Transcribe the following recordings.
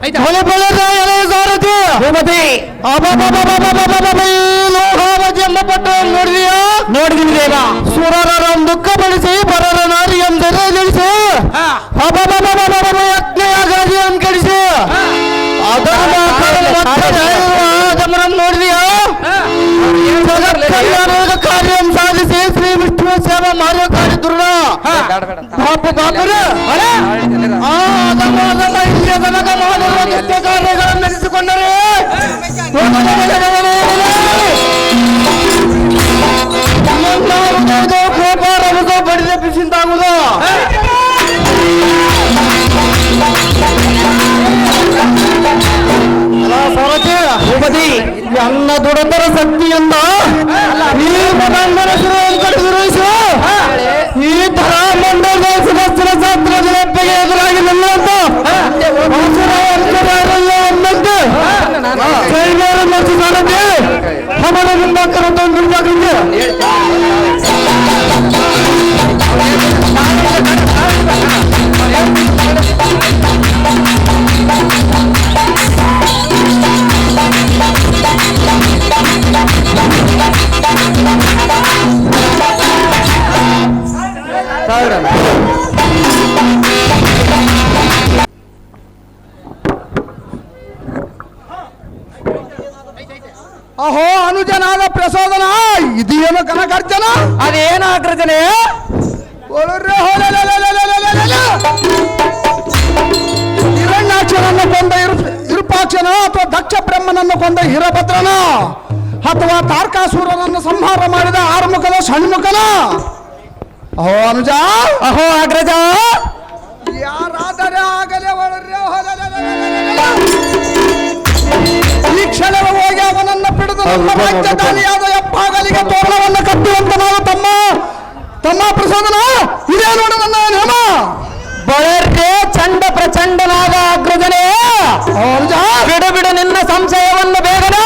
भोले भोले दयाले सारथी भूमति ಅಬ್ಬಬ್ಬಬ್ಬಬ್ಬಬ್ಬಬ್ಬಬ್ಬ ಈ ಲೋಹವ ಜನ್ಮ ಪಟ್ಟವನ್ನು ನೋಡಿದೆಯಾ ನೋಡಿದೀನಿ ದೇವ ಸುರರ ಒಂದು ಪಾಪ ಬಾಂಧವರು ಕಾರ್ಯಗಳನ್ನು ನಡೆಸಿಕೊಂಡರೆ ಕೋಪ ರಮದ ಬಡಿದ ಬಿಸಿಂತಾಗುವುದು ಈ ತರ ಅಹೋ, ಅನುಜನಾದ ಪ್ರಸೋದನ ಇದಿಯೊ ಕನಕರ್ಚನ ಕನಕರ್ಜನ ಅದೇನು ಆಕರ್ಜನೆ ಹಿರಣ್ಯಾಕ್ಷನನ್ನು ಕೊಂದ ಇರುಪಾಕ್ಷನ ಅಥವಾ ದಕ್ಷ ಬ್ರಹ್ಮನನ್ನು ಕೊಂದ ಹಿರಭದ್ರನ ಅಥವಾ ತಾರ್ಕಾಸುರನನ್ನು ಸಂಹಾರ ಮಾಡಿದ ಆರ್ಮುಖನ ಷಣ್ಮುಖನ ಅಹೋ ಅನುಜ! ಅಹೋ ಅಗ್ರಜ! ಯಾರಾದರೆ ಆಗಲೇ ಒಳರ್ರೆ. ಈ ಕ್ಷಣವೇ ಹೋಗಿ ಅವನನ್ನ ಪಿಡಿದು ನಮ್ಮ ರಾಜ್ಯದಾನಿಯಾದ ಎಪ್ಪಾಗಲಿಗೆ ತೋರಣವನ್ನು ಕಟ್ಟುವಂತ ನಾವು ತಮ್ಮ ತಮ್ಮ ಪ್ರಸಾದನ ಇದೇ ನೋಡು ನನ್ನ ನೇಮ ಬಳರ್ರೆ ಚಂಡ ಪ್ರಚಂಡನಾದ ಅಗ್ರಜನೇ. ಬಿಡು ಬಿಡು ನಿನ್ನ ಸಂಶಯವನ್ನು ಬೇಗನೆ.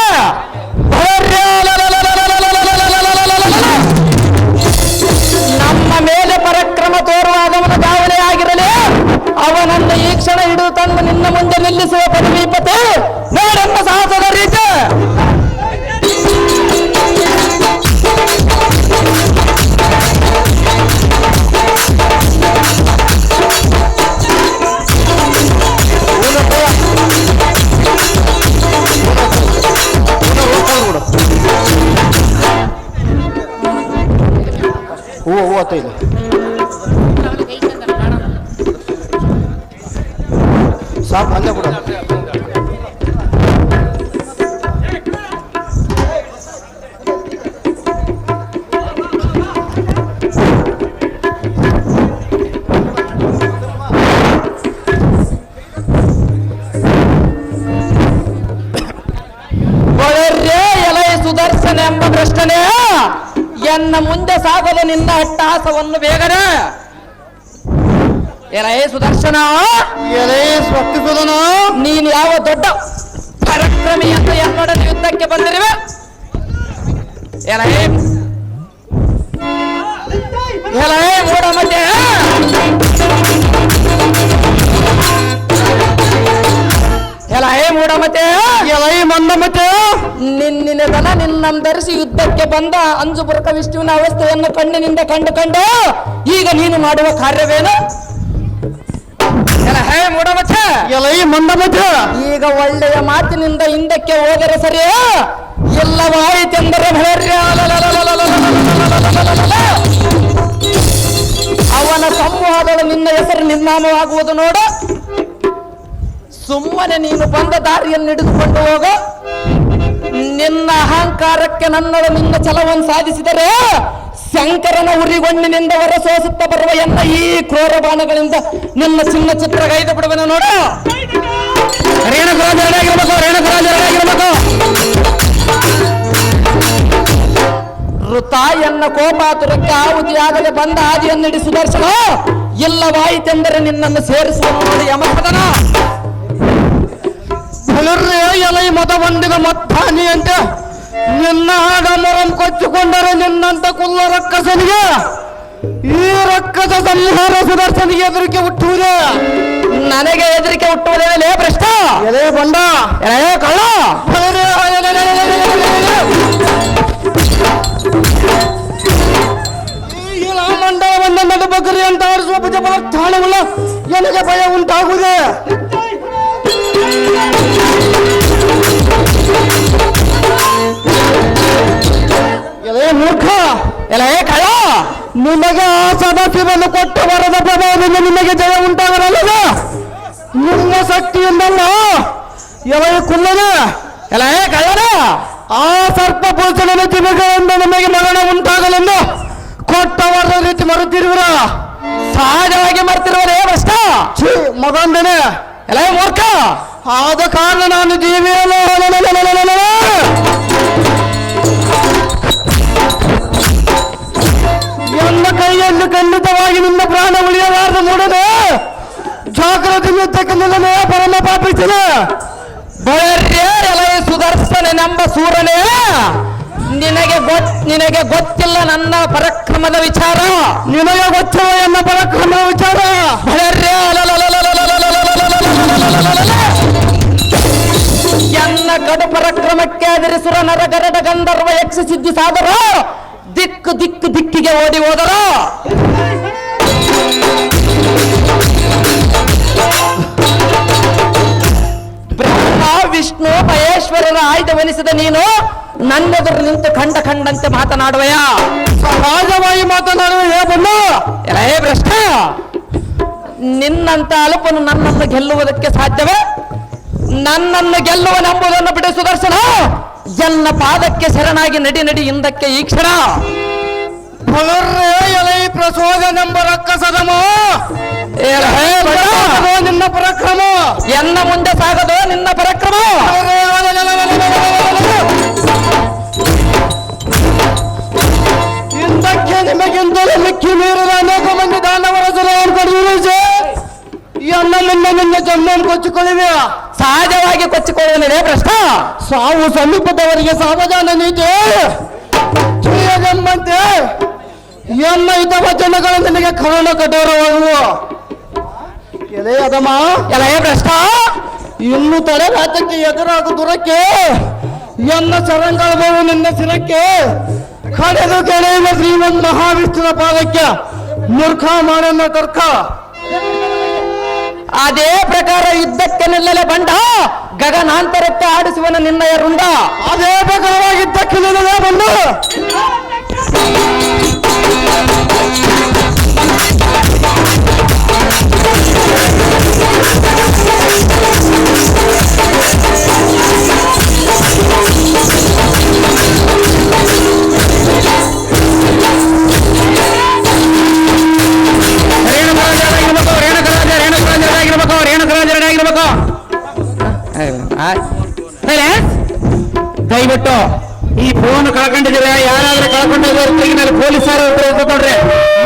ಎನ್ನ ಮುಂದೆ ಸಾಗಲು ನಿನ್ನ ಅಟ್ಟಹಾಸವನ್ನು ಬೇಗನೆ. ಎಲೈ ಸುದರ್ಶನ. ಎಲೆ ಸ್ವತ್ತಿಸುದನ. ನೀನು ಯಾವ ದೊಡ್ಡ ಪರಕ್ರಮಿ ಅಂತ ಎನ್ನೊಡನೆ ಯುದ್ಧಕ್ಕೆ ಬಂದಿರುವೆ? ಎಲೈ. ಎಲೈ ಮೂಡ ಎಲ್ಲ ಹೇ ಮೂಡ ಮತ್ತೆ? ಎಲ್ಲ ಏ ಮಂದ ಮತ್ತೆ? ಯುದ್ಧಕ್ಕೆ ಬಂದ ಅಂಜುಪುರಕ ವಿಷ್ಣುವಿನ ಅವಸ್ಥೆಯನ್ನು ಕಣ್ಣಿನಿಂದ ಕಂಡು ಕಂಡು ಈಗ ನೀನು ಮಾಡುವ ಕಾರ್ಯವೇನು? ಹೇ ಈ ಈಗ ಒಳ್ಳೆಯ ಮಾತಿನಿಂದ ಹಿಂದಕ್ಕೆ ಹೋದರೆ ಸರಿ ಎಲ್ಲವಾಯಿತೆಂದರೆ ಅವನ ಸಂವಾದಗಳು ನಿನ್ನ ಹೆಸರು ನಿರ್ಮಾಣವಾಗುವುದು ನೋಡು. ಸುಮ್ಮನೆ ನೀನು ಬಂದ ದಾರಿಯನ್ನು ಹಿಡಿದುಕೊಂಡು ಹೋಗ. ನಿನ್ನ ಅಹಂಕಾರಕ್ಕೆ ನನ್ನಳು ನಿನ್ನ ಛಲವನ್ನು ಸಾಧಿಸಿದರೆ ಶಂಕರನ ಉರಿಗೊಂಡಿನಿಂದ ಹೊರಸೋಸುತ್ತಾ ಬರುವ ಎನ್ನ ಈ ಕ್ರೋರ ಬಾಣಗಳಿಂದ ನಿನ್ನ ಸಿಂಹ ಚಿತ್ರ ಗೈದು ಬಿಡುವನು ನೋಡು. ರೇಣುಕರಾಜ ಆಗಿರ್ಬೇಕು ರೇಣುಕರಾಜ ಆಗಿರ್ಬೇಕು ತಾಯಿಯನ್ನ ಕೋಪಾತುರಕ್ಕೆ ಆಹುತಿಯಾಗದೆ ಬಂದ ಆದಿಯನ್ನಿಡಿ ಸುದರ್ಶನ, ಇಲ್ಲವಾಯಿತೆಂದರೆ ನಿನ್ನನ್ನು ಸೇರಿಸುವ ಯಮಪದನ. ಎಲೈ ಮತ ಬಂದಿದ ಮತ್ತಾನಿ ಅಂತ ನಿನ್ನ ಹಾಡ ಮೊರಂ ಕೊಚ್ಚಿಕೊಂಡರೆ ನಿನ್ನಂತ ಕುಲ್ಲ ರಕ್ಕಸನಿಗೆ ಈ ರಕ್ಕಸ ಸಂಹಾರ ಸುದರ್ಶನಿಗೆ ಎದುರಿಕೆ ಹುಟ್ಟುವುದೇ? ನನಗೆ ಹೆದರಿಕೆ ಹುಟ್ಟುವುದೇ ಭ್ರಷ್ಟ? ಬಂಡ? ಎಲೆ ಕಳ್ಳ? ಮಂಡಲವನ್ನು ನಡಬಗ್ರಿ ಅಂತ ಆರಿಸುವ ಭುಜಬಲ ತಾಣವುಳ್ಳ ನನಗೆ ಭಯ ಉಂಟಾಗುವುದೇ? ಎಲೆ ಮೂರ್ಖ! ಎಲ್ಲ, ಏ ಕಳ ನಿಮಗೆ ಆ ಸದಾಶಿವನ್ನು ಕೊಟ್ಟು ವರದ ಪ್ರಭಾವದಿಂದ ನಿಮಗೆ ಜಯ ಉಂಟಾಗರಲ್ಲದ ನಿಮ್ಮ ಶಕ್ತಿಯಿಂದಲ್ಲ? ಎಲೆ ಕುಲ್ಲನ ಏ ಕಳ್ಳನ! ಆ ಸರ್ಪ ಪುರುಷನ ಕಿವಿಗಳಿಂದ ನಿಮಗೆ ಮರಣ ಉಂಟಾಗಲೆಂದು ಕೊಟ್ಟ ವರದ ರೀತಿ ಮರುತ್ತಿರುವಿರ ಸಹಜವಾಗಿ ಮರ್ತಿರುವರೇ ಭ್ರಷ್ಟ? ಛೀ, ಮಗಂದನೆ! ಎಲ್ಲ ಮೂರ್ಖ! ಆದ ಕಾರಣ ನಾನು ಜೀವಿಯಲ್ಲ ಎಲ್ಲ ಕೈಯಲ್ಲಿ ಖಂಡಿತವಾಗಿ ನಿನ್ನ ಪ್ರಾಣ ಉಳಿಯಲಾರದು ಜಾಗ್ರತೆ ನಿದ್ದಕ್ಕೆ ಪರಮ ಪಾಪಿಸಿದೆ. ಬಳ್ಳರ್ಯೇ ಸುದರ್ಶನ ಎಂಬ ಸೂರನೇ ನಿನಗೆ ಗೊತ್ ನಿನಗೆ ಗೊತ್ತಿಲ್ಲ ನನ್ನ ಪರಕ್ರಮದ ವಿಚಾರ? ನಿನಗೆ ಗೊತ್ತಿಲ್ಲ ಎನ್ನ ಪರಕ್ರಮದ ವಿಚಾರ? ಎನ್ನ ಕಡು ಪರಾಕ್ರಮಕ್ಕೆ ಎದುರಿಸುರ ನರ ಗರಡ ಗಂಧರ್ವ ಯಕ್ಷ ಸಿದ್ಧಿ ಸಾದರ ದಿಕ್ಕು ದಿಕ್ಕು ದಿಕ್ಕಿಗೆ ಓಡಿ ಹೋದರು? ಬ್ರಹ್ಮ, ವಿಷ್ಣು ಮಹೇಶ್ವರರ ಆಯ್ದವೆನಿಸಿದ ನೀನು ನನ್ನೆದುರು ನಿಂತು ಖಂಡ ಖಂಡಂತೆ ಮಾತನಾಡುವೆಯಾ. ಸಹಜವಾಗಿ ಮಾತನಾಡುವ ಎಲೇ ಭ್ರಷ್ಟ. ನಿನ್ನಂತ ಅಲ್ಪನು ನನ್ನನ್ನು ಗೆಲ್ಲುವುದಕ್ಕೆ ಸಾಧ್ಯವೇ? ನನ್ನನ್ನು ಗೆಲ್ಲುವನೆಂಬುದನ್ನು ಬಿಡಿ ಸುದರ್ಶನ. ಎಲ್ಲ ಪಾದಕ್ಕೆ ಶರಣಾಗಿ ನಡಿ ನಡಿ, ಹಿಂದಕ್ಕೆ ಈ ಕ್ಷಣ. ಫಲರ್ರೆ ಎಲೈ ಪ್ರಚೋದನೆಂಬ ರಕ್ಕಸದಮ. ಏಲೇ ಬಡ. ನಿನ್ನ ಪರಾಕ್ರಮ. ಎನ್ನ ಮುಂದೆ ಸಾಗದು ನಿನ್ನ ಪರಾಕ್ರಮ. ಇಂದಕ್ಕೆ ನಿಮಗಿಂತಲೂ ಮಿಕ್ಕಿ ಮೀರಿದ ಅನೇಕ ಮಂದಿ ದಾನವರ ಜಲವನ್ನು ಈ ನಿನ್ನ ನಿನ್ನ ಜನ್ಮವನ್ನು ಕೊಚ್ಚಿಕೊಳ್ಳಿವೆ. ಸಹಜವಾಗಿ ಕೊಚ್ಚಿಕೊಳ್ಳುವನೇ ಪ್ರಶ್ನ ಸಾವು ಸಮೀಪದವರಿಗೆ ಸಾವಧಾನ ನೀತಿ. ಎಂಬಂತೆ ಎನ್ನ ಇದ್ದ ಜನಗಳು ನಿನಗೆ ಕರುಣ ಕಠೋರವಾಗುವು? ಎಲೆ ಅದಮ್ಮ. ಎಲೆಯೇ ಭ್ರಷ್ಟ? ಇನ್ನು ತಲೆ ರಾಜ್ಯಕ್ಕೆ ಎದುರಾಗ ದುರಕ್ಕೆ ಎನ್ನ ಶರಂಗಳವು ನಿನ್ನ ಸಿರಕ್ಕೆ ಕಡೆದು ಕೆಳೆಯುವ ಶ್ರೀಮಂತ ಮಹಾವಿಷ್ಣುನ ಪಾದಕ್ಕೆ ಮೂರ್ಖ ಮಾಡನ್ನ ತರ್ಕ ಅದೇ ಪ್ರಕಾರ ಯುದ್ಧಕ್ಕೆ ನಿಲ್ಲಲೆ ಬಂಡ ಗಗನಾಂತರಕ್ಕೆ ಆಡಿಸುವನ ನಿನ್ನಯ ರುಂಡ. ಅದೇ ಪ್ರಕಾರವಾಗಿದ್ದಕ್ಕೆ ನಿಲ್ಲಲೆ ಬಂದು. ದಯವಿಟ್ಟು ಈ ಫೋನ್ ಕಳ್ಕೊಂಡಿದ್ದೀರಾ? ಯಾರಾದ್ರೂ ಕಳ್ಕೊಂಡಿದ್ರೆ ಪೊಲೀಸ್ ಪೊಲೀಸರು ನೋಡ್ರಿ.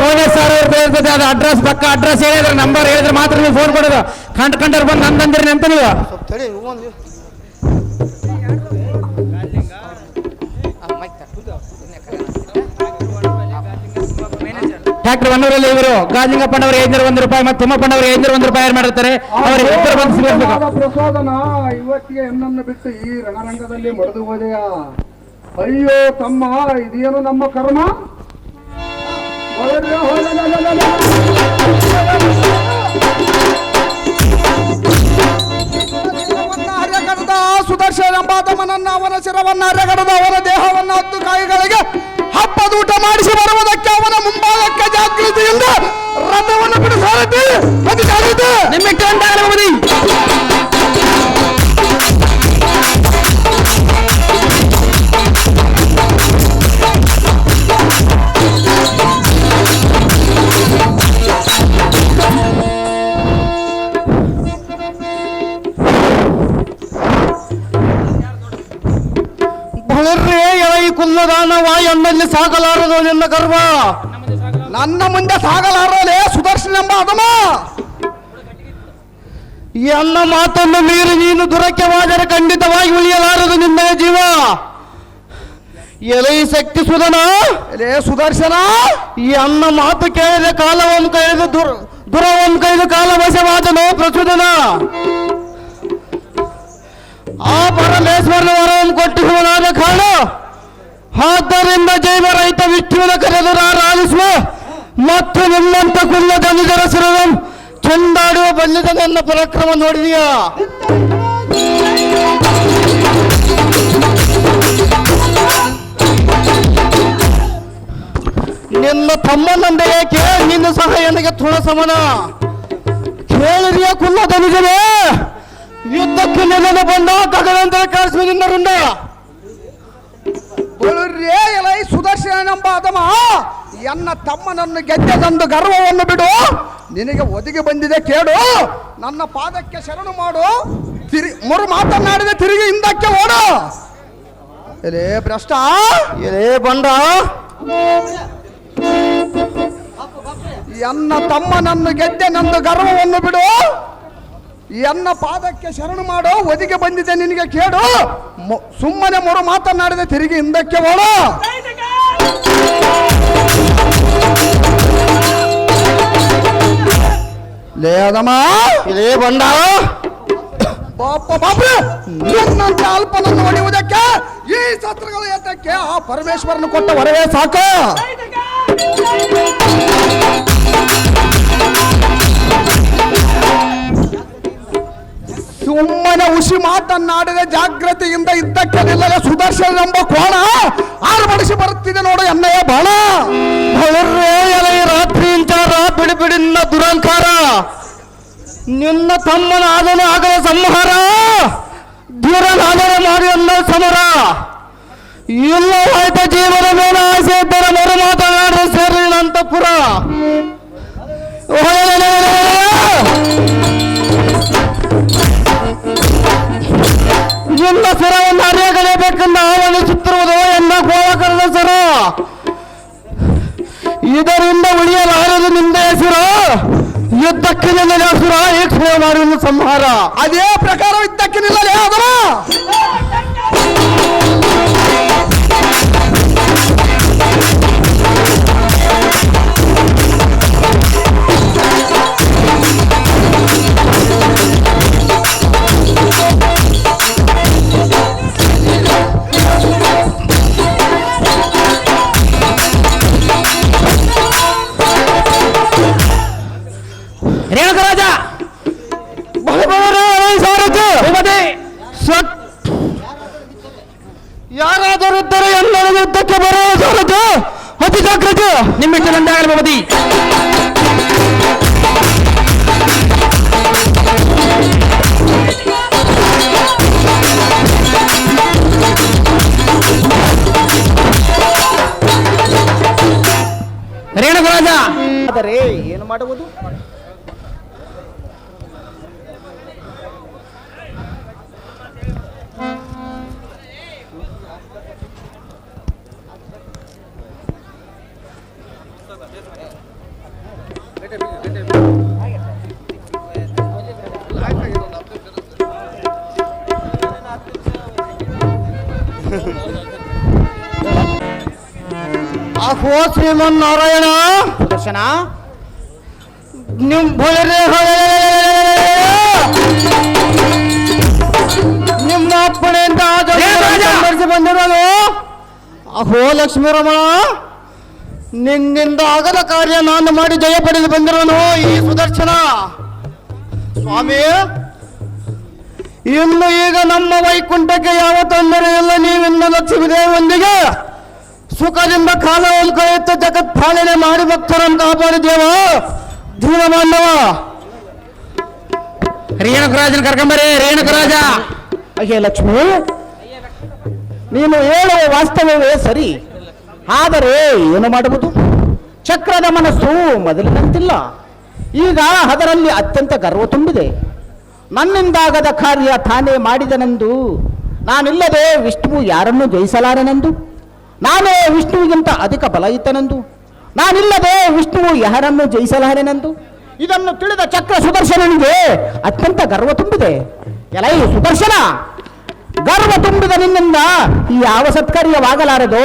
ಪೊಲೀಸರು ಇರ್ತದೆ ಅದು ಅಡ್ರೆಸ್ ಪಕ್ಕ ಅಡ್ರೆಸ್ ಹೇಳಿದ್ರೆ ನಂಬರ್ ಹೇಳಿದ್ರೆ ಮಾತ್ರ ನೀವು ಫೋನ್ ಕೊಡೋದು. ಕಂಡ್ ಕಂಡರ್ ಬಂದು ನಂದಂದಿರಿ ಅಂತ ನೀವು ಡಾಕ್ಟರ್ ಒನ್ನೂರಲ್ಲಿ ಇವರು ಗಾಜಿಂಗಪ್ಪನವರು ಐನೂರ ಒಂದು ರೂಪಾಯಿ ಮತ್ತು ತಿಮ್ಮಪ್ಪನವರು ಐನೂರ ಒಂದು ರೂಪಾಯಿ ಮಾಡಿರ್ತಾರೆ? ಅವರು ಇಬ್ಬರು ಬಂದು ಸಿಗಬೇಕು. ಪ್ರಸಾದನ ಇವತ್ತಿಗೆ ಹೆಣ್ಣನ್ನು ಬಿಟ್ಟು ಈ ರಣರಂಗದಲ್ಲಿ ಮಡಿದು ಹೋದೆಯ? ಅಯ್ಯೋ ತಮ್ಮ ಇದೇನು ನಮ್ಮ ಕರ್ಮ? ಸುದರ್ಶನ ಎಂಬಾತಮನನ್ನ ಅವನ ಶಿರವನ್ನ ಅರೆಗಡದ ಅವನ ದೇಹವನ್ನ ಹತ್ತು ಕಾಯಿಗಳಿಗೆ ಹಬ್ಬದೂಟ ಮಾಡಿಸಿ ಬರುವುದಕ್ಕೆ ಅವನ ಮುಂಭಾಗಕ್ಕೆ ಜಾಗೃತಿಯಿಂದ ರಥವನ್ನು ಬಿಡಿಸಿ ಅಧಿಕಾರಿದೆ ಎನ್ನಲ್ಲಿ ಸಾಗಲಾರದು ನಿನ್ನ ಗರ್ವ ನನ್ನ ಮುಂದೆ ಸಾಗಲಾರಲೇ ಸುದರ್ಶನ ಎಂಬ ಅದಮ ಎನ್ನ ಮಾತನ್ನು ಮೀರಿ ನೀನು ದುರಕ್ಯವಾದರೆ ಖಂಡಿತವಾಗಿ ಉಳಿಯಲಾರದು ನಿನ್ನ ಜೀವ. ಎಲೆ ಶಕ್ತಿ ಸುಧನ. ಎಲೇ ಸುದರ್ಶನ. ಈ ಅನ್ನ ಮಾತು ಕೇಳಿದ ಕಾಲವನ್ನು ಕೈದು ದುರ್ ದುರವನ್ನು ಕೈದು ಕಾಲ ವಶವಾದನು ಪ್ರಚೋದನ. ಆ ಪರಮೇಶ್ವರನ ವರವನ್ನು ಕೊಟ್ಟಿರುವುದಾದ ಕಾರಣ ಆದ್ದರಿಂದ ಜೈವ ರೈತ ವಿಷ್ಣುವಿನ ಕರೆದು ಆರಾಧಿಸುವ ಮತ್ತು ನಿಮ್ಮಂತ ಕುಲ್ಲ ದಲಿತರ ಸುರಂ ಚೆಂದಾಡುವ ಬಂದಿದ ನನ್ನ ಪರಾಕ್ರಮ ನೋಡಿದೀಯಾ? ನಿನ್ನ ತಮ್ಮನಂದ ಏಕೆ? ನಿನ್ನ ಸಹ ನನಗೆ ತುಳ ಸಮನ. ಕೇಳಿರಿಯ ಕುಲ್ಲ ದನಿಜನೇ ಯುದ್ಧಕ್ಕೆ ನಿನ್ನನ್ನು ಬಂದ ತಗದಂತರ ಕಾಶ್ಮೀರಿನ ರುಂಡ. ಬಳುರೇ ಎಲೈ ಸುದರ್ಶನೆಂಬ ಅದಮ ಎನ್ನ ತಮ್ಮನನ್ನು ಗೆದ್ದೆದಂದು ಗರ್ವವನ್ನು ಬಿಡು. ನಿನಗೆ ಒದಗಿ ಬಂದಿದೆ ಕೇಳು ನನ್ನ ಪಾದಕ್ಕೆ ಶರಣು ಮಾಡು. ತಿರಿ ಮುರು ಮಾತನಾಡಿದೆ ತಿರುಗಿ ಹಿಂದಕ್ಕೆ ಓಡು. ಎಲೇ ಭ್ರಷ್ಟ? ಎಲೇ ಬಂಡ? ಎನ್ನ ತಮ್ಮನನ್ನು ಗೆದ್ದೆನೆಂದು ಗರ್ವವನ್ನು ಬಿಡು. ಎನ್ನ ಪಾದಕ್ಕೆ ಶರಣು ಮಾಡೋ ಒದಿಗೆ ಬಂದಿದೆ ನಿನಗೆ ಕೇಳು ಸುಮ್ಮನೆ ಮರು ಮಾತನಾಡಿದೆ ತಿರುಗಿ ಹಿಂದಕ್ಕೆ ಓಡು. ಲೇದಮ್ಮ ಇದೇ ಬಂಡ ಬಾಪ ಬಾಬ್ರೆ ನಿನ್ನಂತೆ ಅಲ್ಪನನ್ನು ಹೊಡೆಯುವುದಕ್ಕೆ ಈ ಸತ್ರಗಳು ಎತ್ತಕ್ಕೆ ಆ ಪರಮೇಶ್ವರನು ಕೊಟ್ಟ ವರವೇ ಸಾಕು. ಸುಮ್ಮನೆ ಉಸಿ ಮಾತನ್ನಾಡಿದ ಜಾಗ್ರತೆಯಿಂದ ಇದ್ದಕ್ಕೆ ನಿಲ್ಲದ ಸುದರ್ಶನ ಎಂಬ ಕೋಣ ಆರ್ಭಡಿಸಿ ಬರುತ್ತಿದೆ ನೋಡು ಎಣ್ಣೆಯ ಬಾಣ. ಹೊಳರ್ರೆ ಎಲೆ, ರಾತ್ರಿ ಇಂಚಾರ ಬಿಡಿ ಬಿಡಿ ನಿನ್ನ ದುರಂಕಾರ. ನಿನ್ನ ತಮ್ಮನ ಆದನ ಆಗದ ಸಂಹಾರ. ಧೀರನಾದನ ಮಾಡಿ ಅನ್ನ ಸಮರ. ಇಲ್ಲ ಹೋಯ್ತ ಜೀವನ ಮೇಲೆ ಆಸೆ ಇದ್ದರೆ ಮರು ಮಾತನಾಡಿದ ಸೇರಿ ಅಂತಪುರ ನಿನ್ನ ಸರವನ್ನು ಅರಿಯಗಲೇಬೇಕೆಂದು ಆಹ್ವಾನಿಸುತ್ತಿರುವುದು ಎನ್ನ ಗೋಳಕರದ ಸರ? ಇದರಿಂದ ಉಳಿಯಲಾರದು ನಿಂದೆ ಹೆಸರು ಯುದ್ಧಕ್ಕೆ ನಿನ್ನ ಹೆಸರು ಈಕ್ಷಣೆ ಮಾಡುವುದು ಸಂಹಾರ. ಅದೇ ಪ್ರಕಾರ ಯುದ್ಧಕ್ಕೆ ನಿಲ್ಲಲೇ ಅದರ ಆದರೆ ಏನು ಮಾಡುವುದು ಅಹೋ ಶ್ರೀಮನ್ನಾರಾಯಣ ದರ್ಶನ ನಿಮ್ ಬಳಿರೆ ನಿಮ್ಮ ಅಪ್ಪಣೆಯಿಂದ ಸಂಬರಿಸಿ ಬಂದಿರೋದು ಅಹೋ ಲಕ್ಷ್ಮೀ ರಮಣ ನಿನ್ನಿಂದ ಆಗದ ಕಾರ್ಯ ನಾನು ಮಾಡಿ ಜಯ ಪಡೆದು ಬಂದಿರೋನು ಈ ಸುದರ್ಶನ. ಸ್ವಾಮಿ ಇನ್ನು ಈಗ ನಮ್ಮ ವೈಕುಂಠಕ್ಕೆ ಯಾವ ತೊಂದರೆ ಇಲ್ಲ ನೀವಿನ್ನು ಲಕ್ಷ್ಮೀ ದೇವಿಯೊಂದಿಗೆ ಸುಖದಿಂದ ಕಾಲವನ್ನು ಕಳೆಯುತ್ತ ಜಗತ್ ಪಾಲನೆ ಮಾಡಿ ಭಕ್ತರನ್ನು ಕಾಪಾಡಿದ್ದೇವ ಧೂರ ಬಾಂಧವ ರೇಣುಕರಾಜನ ಕರ್ಕೊಂಬರಿ ರೇಣುಕರಾಜ ಅಯ್ಯ ಲಕ್ಷ್ಮಿ, ನೀನು ಹೇಳುವ ವಾಸ್ತವವೇ ಸರಿ, ಆದರೆ ಏನು ಮಾಡಬಹುದು? ಚಕ್ರದ ಮನಸ್ಸು ಮೊದಲಿನಂತಿಲ್ಲ. ಈಗ ಅದರಲ್ಲಿ ಅತ್ಯಂತ ಗರ್ವ ತುಂಬಿದೆ. ನನ್ನಿಂದಾಗದ ಕಾರ್ಯ ತಾನೇ ಮಾಡಿದನೆಂದು ನಾನಿಲ್ಲದೆ ವಿಷ್ಣು ಯಾರನ್ನು ಜಯಿಸಲಾರನೆಂದು? ನಾನೇ ವಿಷ್ಣುವಿಗಿಂತ ಅಧಿಕ ಬಲ ಇತ್ತನೆಂದು ನಾನಿಲ್ಲದೆ ವಿಷ್ಣುವು ಯಾರನ್ನು ಜಯಿಸಲಾರೆನೆಂದು. ಇದನ್ನು ತಿಳಿದ ಚಕ್ರ ಸುದರ್ಶನನಿಗೆ ಅತ್ಯಂತ ಗರ್ವ ತುಂಬಿದೆ. ಎಲೈ ಸುದರ್ಶನ, ಗರ್ವ ತುಂಬಿದ ನಿನ್ನಿಂದ ಈ ಯಾವ ಸತ್ಕಾರ್ಯವಾಗಲಾರದು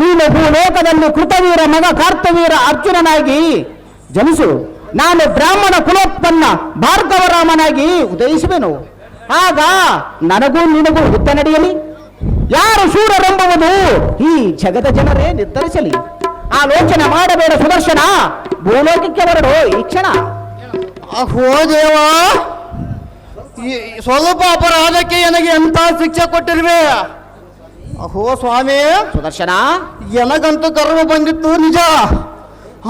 ನೀನು ಭೂಲೋಕದಲ್ಲಿ ಕೃತವೀರ, ಮಗ ಕಾರ್ತವೀರ ಅರ್ಜುನನಾಗಿ ಜನಿಸು. ನಾನು ಬ್ರಾಹ್ಮಣ ಕುಲೋತ್ಪನ್ನ ಭಾರ್ಗವರಾಮನಾಗಿ ಉದಯಿಸುವೆನು. ಆಗ ನನಗೂ ನಿನಗೂ ಹುತ್ತ ನಡೆಯಲಿ. ಯಾರು ಶೂರರೆಂಬುವುದು ಈ ಜಗದ ಜನರೇ ನಿರ್ಧರಿಸಲಿ. ಆಲೋಚನೆ ಮಾಡಬೇಡ ಸುದರ್ಶನ. ಭೂಲೋಕಕ್ಕೆ ಹೊರಡು ಈ ಕ್ಷಣ. ಅಹೋ ದೇವ ಈ- ಸ್ವಲ್ಪ ಅಪರಾಧಕ್ಕೆ ನನಗೆ ಎಂತ ಶಿಕ್ಷೆ ಕೊಟ್ಟಿರುವೆ? ಅಹೋ ಸ್ವಾಮಿ ಸುದರ್ಶನ. ಎನಗಂತೂ ಕರ್ಮ ಬಂದಿತ್ತು ನಿಜ.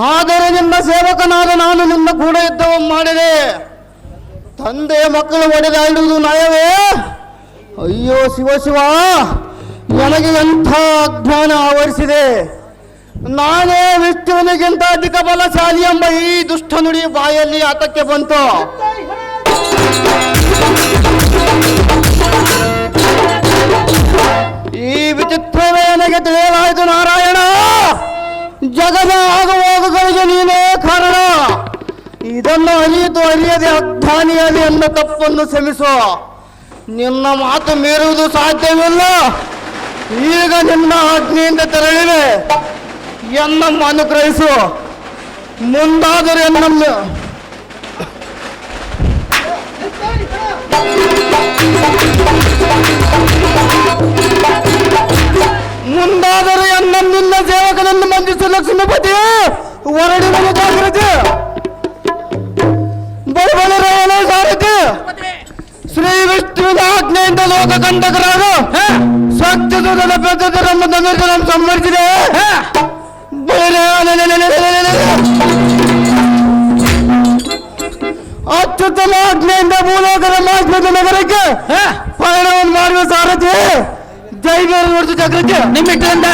ಆದರೆ ನಿನ್ನ ಸೇವಕನಾದ ನಾನು ನಿನ್ನ ಕೂಡ ಯುದ್ಧ ಮಾಡಿದೆ. ತಂದೆ ಮಕ್ಕಳು ಒಡೆದಾಡುವುದು ನಯವೇ? ಅಯ್ಯೋ ಶಿವ ಶಿವ. ನನಗೆ ಎಂಥ ಅಜ್ಞಾನ ಆವರಿಸಿದೆ? ನಾನೇ ವಿಷ್ಣುವಿನಿಗಿಂತ ಅಧಿಕ ಬಲಶಾಲಿ ಎಂಬ ಈ ದುಷ್ಟ ನುಡಿ ಬಾಯಲ್ಲಿ ಆತಕ್ಕೆ ಬಂತು. ಈ ವಿಚಿತ್ರವೇ ನನಗೆ ತಿಳಿಯಲಾಯಿತು ನಾರಾಯಣ! ಜಗದ ಆಗುವಾಗುಗಳಿಗೆ ನೀನೇ ಕಾರಣ! ಇದನ್ನು ಅರಿಯಿತು, ಅರಿಯದೆ ಅಜ್ಞಾನಿಯಲ್ಲಿ ಎನ್ನ ತಪ್ಪನ್ನು ಶ್ರಮಿಸು ನಿನ್ನ ಮಾತು ಮೀರುವುದು ಸಾಧ್ಯವಿಲ್ಲ. ಈಗ ನಿನ್ನ ಆಜ್ಞೆಯಿಂದ ತೆರಳಿವೆ. ಎನ್ನಮ್ಮ ಅನುಗ್ರಹಿಸು. ಮುಂದಾದರೆ ಎನ್ನಮ್ಮ ಮುಂದಾದರೂ ಎನ್ನ ನಿನ್ನ ಸೇವಕನನ್ನು ಮಂದಿಸು ಲಕ್ಷ್ಮೀಪತಿ. ಹೊರಡಿನ ಜಾಗ್ರತೆ ಬಡಬಡರಾಯನ ಸಾರಥಿ ಶ್ರೀ ವಿಷ್ಣುವಿನ ಆಜ್ಞೆಯಿಂದ ಲೋಕ ಸಂಬಂಧಿಸಿದೆ ಅತ್ಯುತ್ತಮ ಆಜ್ಞೆಯಿಂದ ಭೂಲೋಕದ ಮಾಸ್ಮದ ನಗರಕ್ಕೆ ಪಯಣವನ್ನು ಮಾಡುವ ಸಾರಥಿ ದೈವರು ನೋಡಿದ ಚಕ್ರಕ್ಕೆ. ನಿಮ್ಮಿಟ್ಟರಿಂದ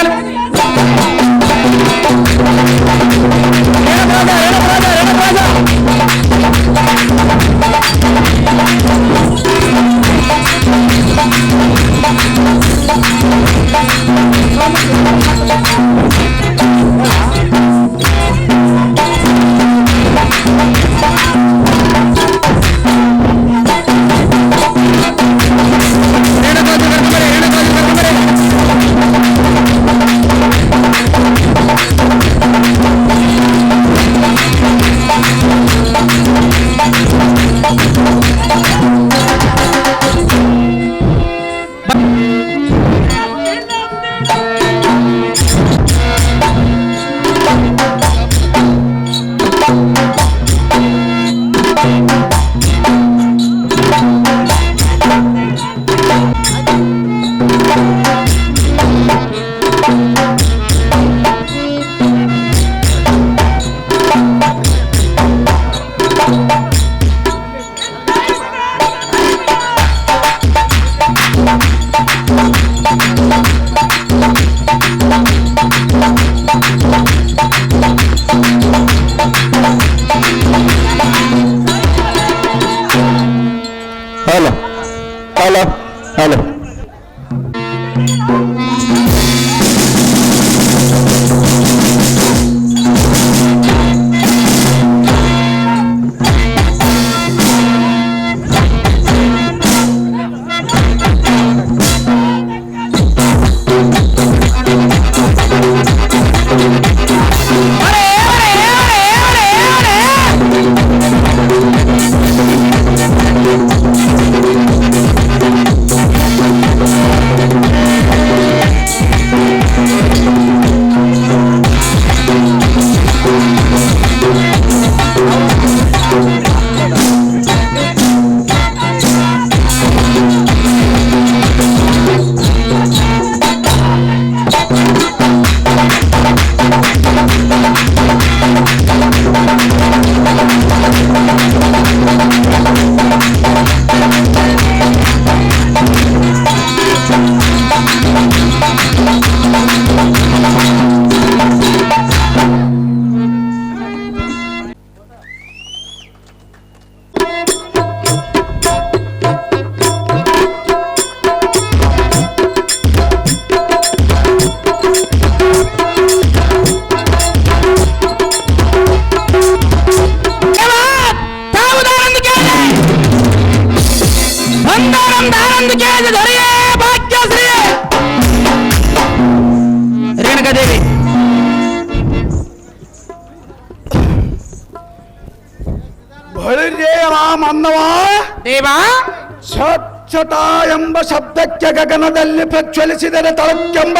ಶಬ್ದಕ್ಕೆ ಗಗನದಲ್ಲಿ ಪ್ರಜ್ವಲಿಸಿದರೆ ತಳಕ್ಕೆಂಬ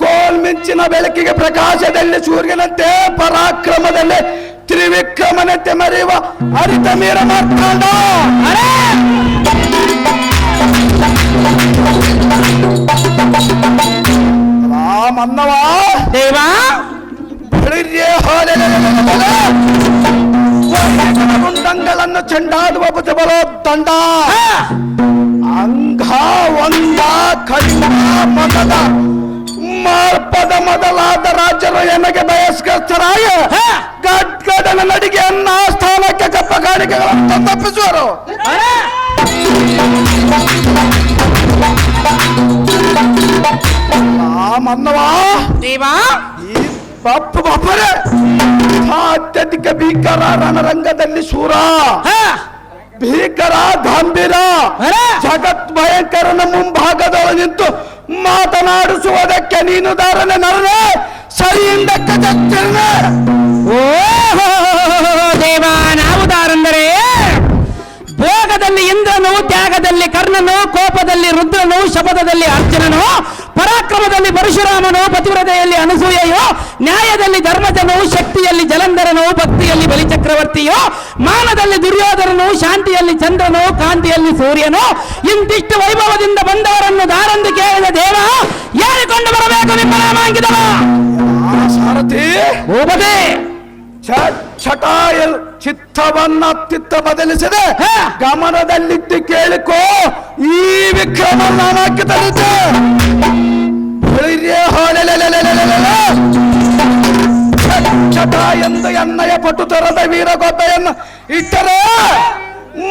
ಕೋಲ್ಮಿಂಚಿನ ಬೆಳಕಿಗೆ ಪ್ರಕಾಶದಲ್ಲಿ ಸೂರ್ಯನಂತೆ ಪರಾಕ್ರಮದಲ್ಲಿ ತ್ರಿವಿಕ್ರಮನಂತೆ ಮರೆಯುವ ಹರಿತ ಮೀರ ಮಾರ್ತಾಂಡ ರಾಮನ್ನವ ದೇವ. ಗುಂಡಂಗಳನ್ನು ಚೆಂಡಾಡುವ ಬಲ ದಂಡ ಅಂಗ ಒಂದ ಖಂಡ ಪದದ ಮಾರ್ಪದ ಮೊದಲಾದ ರಾಜರು ಎನಗೆ ಬಯಸ್ಕರ್ತರಾಯ ಗಡ್ಗಡನ ನಡಿಗೆ ಅನ್ನ ಸ್ಥಾನಕ್ಕೆ ಕಪ್ಪ ಕಾಣಿಕೆಗಳನ್ನು ತಪ್ಪಿಸುವರು. ರಾಮನ್ನವಾ ದೇವಾ. ಬಪ್ಪು ಬಪ್ಪರೆ. ಅತ್ಯಧಿಕ ಭೀಕರ ರಣರಂಗದಲ್ಲಿ ಶೂರ ಭೀಕರ ಗಂಭೀರ. ಜಗತ್ ಭಯಂಕರನ ಮುಂಭಾಗದೊಳ ನಿಂತು ಮಾತನಾಡಿಸುವುದಕ್ಕೆ ನೀನು ದಾರನೆ ನರನೆ ಸರಿಯಿಂದಕ್ಕೆ ಜಗ್ತಿರನೆ ಓಹೋ ದೇವ ನಾವು ದಾರಂದರೆ ಭೋಗದಲ್ಲಿ ಇಂದ್ರನು ತ್ಯಾಗದಲ್ಲಿ ಕರ್ಣನು ಕೋಪದಲ್ಲಿ ರುದ್ರನು ಶಪಥದಲ್ಲಿ ಅರ್ಜುನನು ಪರಾಕ್ರಮದಲ್ಲಿ ಪರಶುರಾಮನು ಪತಿವ್ರತೆಯಲ್ಲಿ ಅನುಸೂಯೆಯೋ ನ್ಯಾಯದಲ್ಲಿ ಧರ್ಮಜನು ಶಕ್ತಿಯಲ್ಲಿ ಜಲಂಧರನು ಭಕ್ತಿಯಲ್ಲಿ ಬಲಿಚಕ್ರವರ್ತಿಯೋ ಮಾನದಲ್ಲಿ ದುರ್ಯೋಧನನು ಶಾಂತಿಯಲ್ಲಿ ಚಂದ್ರನು ಕಾಂತಿಯಲ್ಲಿ ಸೂರ್ಯನು ಇಂತಿಷ್ಟು ವೈಭವದಿಂದ ಬಂದವರನ್ನು ದಾರಂದು ಕೇಳಿದ ದೇವ ಏರಿಕೊಂಡು ಬರಬೇಕು ನಿಮ್ಮ ನಾಮಾಂಕಿತವ? ಸಾರಥಿ? ಓಬದೆ ಛಟಾಯಲ್ ಚಿತ್ತವನ್ನ ತಿತ್ತ ಬದಲಿಸದೆ. ಗಮನದಲ್ಲಿಟ್ಟು ಕೇಳಿಕೋ ಈ ವಿಕ್ರಮ ನಾನು ತರುತ್ತೆ ಚಟ ಎಂದು ಎಣ್ಣೆಯ ಪಟು ತರದ ವೀರಗೊಬ್ಬೆಯನ್ನು ಇಟ್ಟರೆ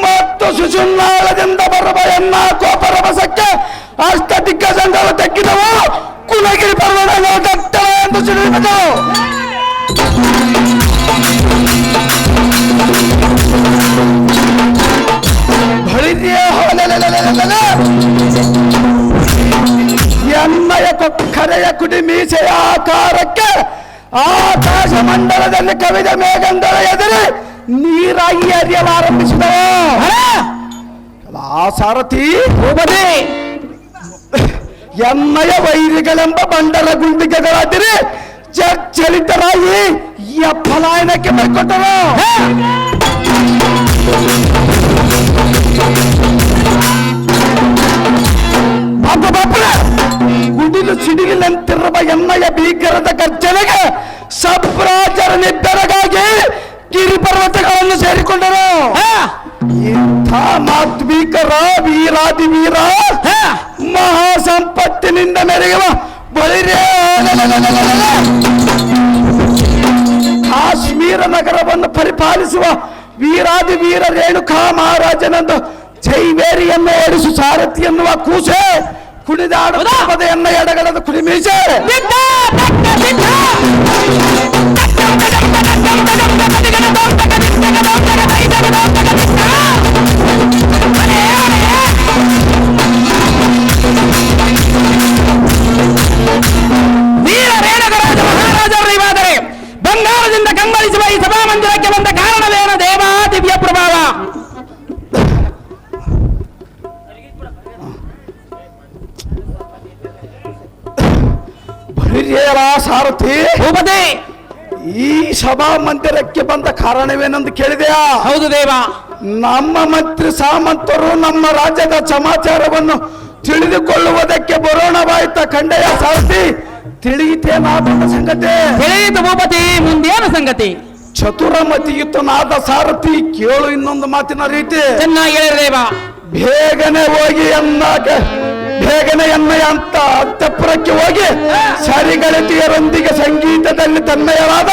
ಮತ್ತು ಸುಸುನ್ನಾಳದಿಂದ ಬರುವ ಎನ್ನ ಕೋಪರ ಬಸಕ್ಕೆ ಅಷ್ಟ ದಿಗ್ಗಜಗಳು ತೆಕ್ಕಿದವು ಕುಲಗಿರಿ ಪರ್ವತ ದಟ್ಟ ಎಂದು ಸಿಡಿಯುವುದು ಬಳಿದೆಯೇ ಹೊಲೆಲೆಲೆಲೆಲೆಲೆ. ಎಣ್ಣೆಯ ಕೊಕ್ಕರೆಯ ಕುಡಿ ಮೀಸೆಯ ಆಕಾರಕ್ಕೆ ಆಕಾಶ ಮಂಡಲದಲ್ಲಿ ಕವಿದ ಮೇಘಂಗಳ ಎದುರು ನೀರಾಗಿ ಹರಿಯಲಾರಂಭಿಸಿದವು ಆ ಸಾರಥಿ ಭೂಪತಿ ಎಣ್ಣೆಯ ವೈರಿಗಳೆಂಬ ಬಂಡಲ ಗುಂಡಿಗೆಗಳಾದಿರಿ ಚಲಿತರಾಗಿ ಈ ಪಲಾಯನಕ್ಕೆ ಬರ್ಕೊಟ್ಟರು ಅಪ್ಪ ಬಾಪುರ ಗುಡಿಲು ಸಿಡಿಲಿನಂತಿರುವ ಎಣ್ಣೆಯ ಭೀಕರದ ಗರ್ಜನೆಗೆ ಸಬ್ರಾಜರ ನಿಬ್ಬೆರಗಾಗಿ ಗಿರಿಪರ್ವತಗಳನ್ನು ಸೇರಿಕೊಂಡರು. ಇಂಥ ಮಾತ್ಮೀಕರ ವೀರಾದಿ ವೀರ ಮಹಾ ಸಂಪತ್ತಿನಿಂದ ಮೆರೆಯುವ ಬಳಿರೇ! ಕಾಶ್ಮೀರ ನಗರವನ್ನು ಪರಿಪಾಲಿಸುವ ವೀರಾದಿ ವೀರ ರೇಣುಕಾ ಮಹಾರಾಜನಂದು ಜೈವೇರಿಯನ್ನು ಓಡಿಸು ಸಾರಥಿ ಎನ್ನುವ ಕೂಸೆ ಕುಣಿದಾಡುವ ಪದೆಯನ್ನ ಎಡಗಳದ ಕುಡಿಮೀಸೆ ಬಂಗಾಳದಿಂದ ಕಂಗೊಳಿಸುವ ಈ ಸಭಾಮಂದಿರಕ್ಕೆ ಬಂದ ಕಾರಣವೇನು ದೇವಾ? ಬಳಿರೇರ ಸಾರಥಿ. ಭೂಪತಿ! ಈ ಸಭಾ ಮಂದಿರಕ್ಕೆ ಬಂದ ಕಾರಣವೇನೆಂದು ಕೇಳಿದೆಯಾ? ಹೌದು ದೇವ. ನಮ್ಮ ಮಂತ್ರಿ ಸಾಮಂತರು ನಮ್ಮ ರಾಜ್ಯದ ಸಮಾಚಾರವನ್ನು ತಿಳಿದುಕೊಳ್ಳುವುದಕ್ಕೆ ಬರೋಣವಾಯ್ತ ಖಂಡಯ ಸಾರಥಿ. ತಿಳಿಯಿತೇನಾದ ಸಂಗತಿ. ತಿಳಿಯಿತು ಭೂಪತಿ ಮುಂದೇನು ಸಂಗತಿ? ಚತುರಮತಿಯುತನಾದ ಸಾರಥಿ ಕೇಳು ಇನ್ನೊಂದು ಮಾತಿನ ರೀತಿ. ಚೆನ್ನಾಗಿ ಹೇಳಿ ದೇವ. ಬೇಗನೆ ಹೋಗಿ ಎನ್ನಾಕ ಬೇಗನೆ ಎನ್ನಯ ಅಂತ ಅಂತಃಪುರಕ್ಕೆ ಹೋಗಿ ಸರಿಗಳತಿಯರೊಂದಿಗೆ ಸಂಗೀತದಲ್ಲಿ ತನ್ಮಯವಾದ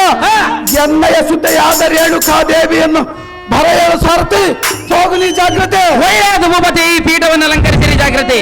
ಎನ್ನಯ ಸುದ್ದೆಯಾದ ರೇಣುಕಾದೇವಿಯನ್ನು ಬರೆಯಲು ಸಾರತಿ ಹೋಗಲಿ ಜಾಗ್ರತೆ. ಒಳ್ಳೆಯದು ಭೂಪತಿ ಈ ಪೀಠವನ್ನು ಅಲಂಕರಿಸಿರಿ ಜಾಗ್ರತೆ.